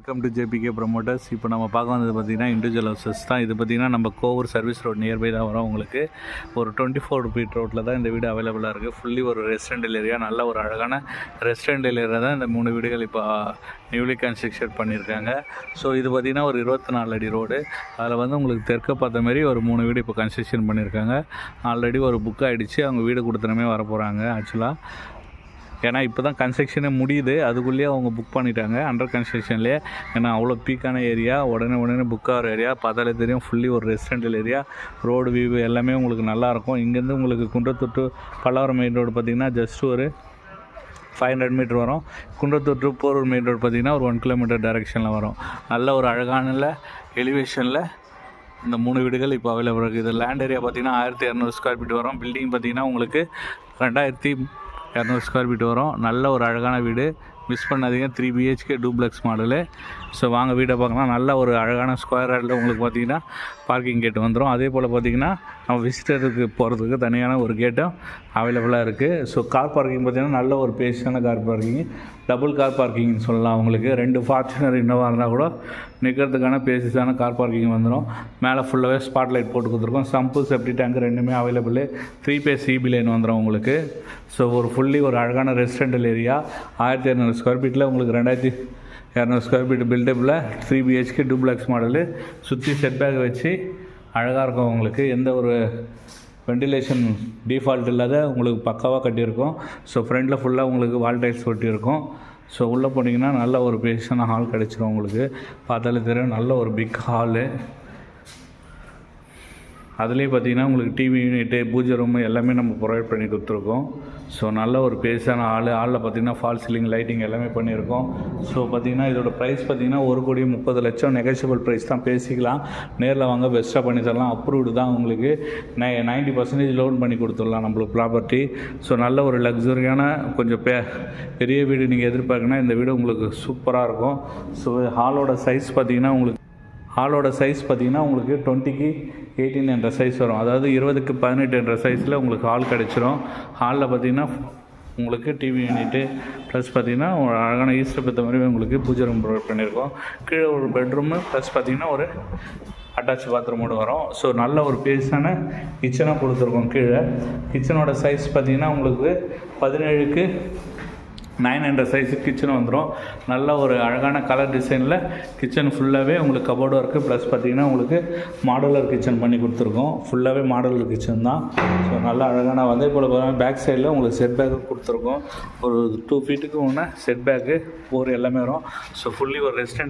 Welcome to JBK promoters இப்போ நம்ம பார்க்க வந்தது பார்த்தீங்கன்னா இண்டிவிஜுவல் ஹவுசஸ் தான். இது பார்த்திங்கன்னா நம்ம கோவூர் சர்வீஸ் ரோட் நியர்பை தான் வரும் உங்களுக்கு. ஒரு டுவெண்ட்டி ஃபோர் ஃபீட் ரோட்டில் தான் இந்த வீடு அவைலபிளாக இருக்குது ஃபுல்லி ஒரு ரெஸ்டாரண்ட் ஏரியா நல்ல ஒரு அழகான ரெஸ்டாரண்ட் ஏரியா தான் இந்த மூணு வீடுகள் இப்போ uh, நியூலி கன்ஸ்ட்ரக்ஷன் பண்ணியிருக்காங்க. ஸோ இது பார்த்தீங்கன்னா ஒரு இருபத்தி நாலு அடி ரோடு அதில் வந்து உங்களுக்கு தெற்க பார்த்த மாதிரி ஒரு மூணு வீடு இப்போ கன்ஸ்ட்ரக்ஷன் பண்ணியிருக்காங்க. ஆல்ரெடி ஒரு புக் ஆகிடுச்சு அவங்க வீடு கொடுத்தனமே வர போகிறாங்க ஆக்சுவலாக ஏன்னா இப்போ தான் கன்ஸ்ட்ரக்ஷனே முடியுது. அதுக்குள்ளேயே அவங்க புக் பண்ணிட்டாங்க. அண்டர் கன்ஸ்ட்ரக்ஷன்லேயே ஏன்னா அவ்வளோ பீக்கான ஏரியா உடனே உடனே புக் ஆகிற ஏரியா பார்த்தாலே தெரியும் ஃபுல்லி ஒரு ரெசிடென்டல் ஏரியா ரோடு வியூ எல்லாமே உங்களுக்கு நல்லாயிருக்கும் இங்கேருந்து உங்களுக்கு குன்றத்தொட்டு பல்லாவரம் மெயின் ரோடு பார்த்திங்கன்னா ஜஸ்ட் ஒரு ஃபைவ் ஹண்ட்ரட் மீட்டர் வரும். Kundrathur to Porur main road பார்த்திங்கன்னா ஒரு ஒன் கிலோமீட்டர் டைரெக்ஷனில் வரும். நல்ல ஒரு அழகான எலிவேஷனில் இந்த மூணு வீடுகள் இப்போ அவைலபிள் இருக்குது. இது லேண்ட் ஏரியா பார்த்தீங்கன்னா ஆயிரத்தி இரநூறு ஸ்கொயர் ஃபீட் வரும். பில்டிங் பார்த்தீங்கன்னா உங்களுக்கு ரெண்டாயிரத்தி இரநூறு ஸ்கொயர் ஃபீட் வரும். நல்ல ஒரு அழகான வீடு. மிஸ் பண்ணாதீங்க. Three BHK duplex model so வாங்க வீடை பார்க்கலாம். நல்ல ஒரு அழகான ஸ்கொயர் ஆர்டில் உங்களுக்கு பார்த்தீங்கன்னா பார்க்கிங் கேட்டு வந்துடும் அதே போல் பார்த்தீங்கன்னா நம்ம விசிட்டருக்கு போகிறதுக்கு தனியான ஒரு கேட்டும் அவைலபிளாக இருக்குது ஸோ கார் பார்க்கிங் பார்த்தீங்கன்னா நல்ல ஒரு பேசியான கார் பார்க்கிங் டபுள் கார் பார்க்கிங்னு சொல்லலாம் உங்களுக்கு ரெண்டு ஃபார்ச்சுனர் இன்னோவா இருந்தால் கூட நிற்கிறதுக்கான பேசிஸான கார் பார்க்கிங் வந்துடும் மேலே ஃபுல்லாகவே ஸ்பாட் லைட் போட்டு கொடுத்துருக்கோம். சம்பு செப்டி டேங்க் ரெண்டுமே available three phase CP line வந்துடும் உங்களுக்கு. ஸோ ஒரு ஃபுல்லி ஒரு அழகான ரெசிடென்டல் ஏரியா ஆயிரத்தி இரநூறு ஸ்கொயர் ஃபீட்டில் உங்களுக்கு ரெண்டாயிரத்தி இரநூறு ஸ்கொயர் ஃபீட் பில்டப்பில் த்ரீ பிஹெச்கே டூப்ளெக்ஸ் மாடலு சுற்றி செட் பேக் வச்சு அழகாக இருக்கும் உங்களுக்கு. எந்த ஒரு வெண்டிலேஷன் டிஃபால்ட் இல்லாத உங்களுக்கு பக்காவாக கட்டியிருக்கும். ஸோ ஃப்ரண்டில் ஃபுல்லாக உங்களுக்கு வால் டைல்ஸ் ஒட்டியிருக்கும். ஸோ உள்ளே போனீங்கன்னா நல்ல ஒரு பேஷனாக ஹால் கிடச்சிரும் உங்களுக்கு. பார்த்தாலே தெரியும் நல்ல ஒரு பிக் ஹாலு அதுலேயே பார்த்தீங்கன்னா உங்களுக்கு டிவி யூனிட்டு பூஜை ரூம் எல்லாமே நம்ம ப்ரொவைட் பண்ணி கொடுத்துருக்கோம். ஸோ நல்ல ஒரு பேஸான ஆள். ஹாலில் பார்த்தீங்கன்னா ஃபால் சீலிங் லைட்டிங் எல்லாமே பண்ணியிருக்கோம். ஸோ பார்த்தீங்கன்னா இதோட ப்ரைஸ் பார்த்திங்கன்னா ஒரு கோடி முப்பது லட்சம் நெகோஷியபிள் ப்ரைஸ் தான். பேசிக்கலாம். நேரில் வாங்க பெஸ்ட்டாக பண்ணி தரலாம். அப்ரூவ்டு தான் உங்களுக்கு. நை நைன்ட்டி பர்சன்டேஜ் லோன் பண்ணி கொடுத்துடலாம் நம்மளுக்கு ப்ராப்பர்ட்டி ஸோ நல்ல ஒரு லக்ஸுரியான கொஞ்சம் பெ பெரிய வீடு நீங்கள் எதிர்பார்க்கனா இந்த வீடு உங்களுக்கு சூப்பராக இருக்கும். ஸோ ஹாலோட சைஸ் பார்த்தீங்கன்னா உங்களுக்கு ஹாலோட சைஸ் பார்த்தீங்கன்னா உங்களுக்கு டுவெண்ட்டிக்கு எயிட்டீன் என்ற சைஸ் வரும். அதாவது இருபதுக்கு பதினெட்டு என்ற சைஸில் உங்களுக்கு ஹால் கிடச்சிரும். ஹாலில் பார்த்தீங்கன்னா உங்களுக்கு டிவி யூனிட்டு ப்ளஸ் பார்த்திங்கன்னா ஒரு அழகான ஈஸ்டர் பெற்ற மாதிரி உங்களுக்கு பூஜை ரூம் ப்ரொவைட் பண்ணியிருக்கோம் கீழே ஒரு பெட்ரூமு ப்ளஸ் பார்த்திங்கன்னா ஒரு அட்டாச் பாத்ரூமோடு வரும். ஸோ நல்ல ஒரு பேஸான கிச்சனாக கொடுத்துருக்கோம் கீழே. கிச்சனோட சைஸ் பார்த்தீங்கன்னா உங்களுக்கு பதினேழுக்கு நைன் ஹண்ட்ரட் சைஸு கிச்சன் வந்துடும் நல்ல ஒரு அழகான கலர் டிசைனில் கிச்சன் ஃபுல்லாகவே உங்களுக்கு கபோர்டு இருக்குது ப்ளஸ் பார்த்தீங்கன்னா உங்களுக்கு மாடுலர் கிச்சன் பண்ணி கொடுத்துருக்கோம். ஃபுல்லாகவே மாடுலர் கிச்சன் தான். ஸோ நல்ல அழகான அதே போல் பேக் சைடில் உங்களுக்கு செட் பேக்கு கொடுத்துருக்கோம். ஒரு டூ ஃபீட்டுக்கு ஒன்று செட் பேக்கு போர் எல்லாமே வரும். ஸோ ஃபுல்லி ஒரு ரெஸ்டன்ட்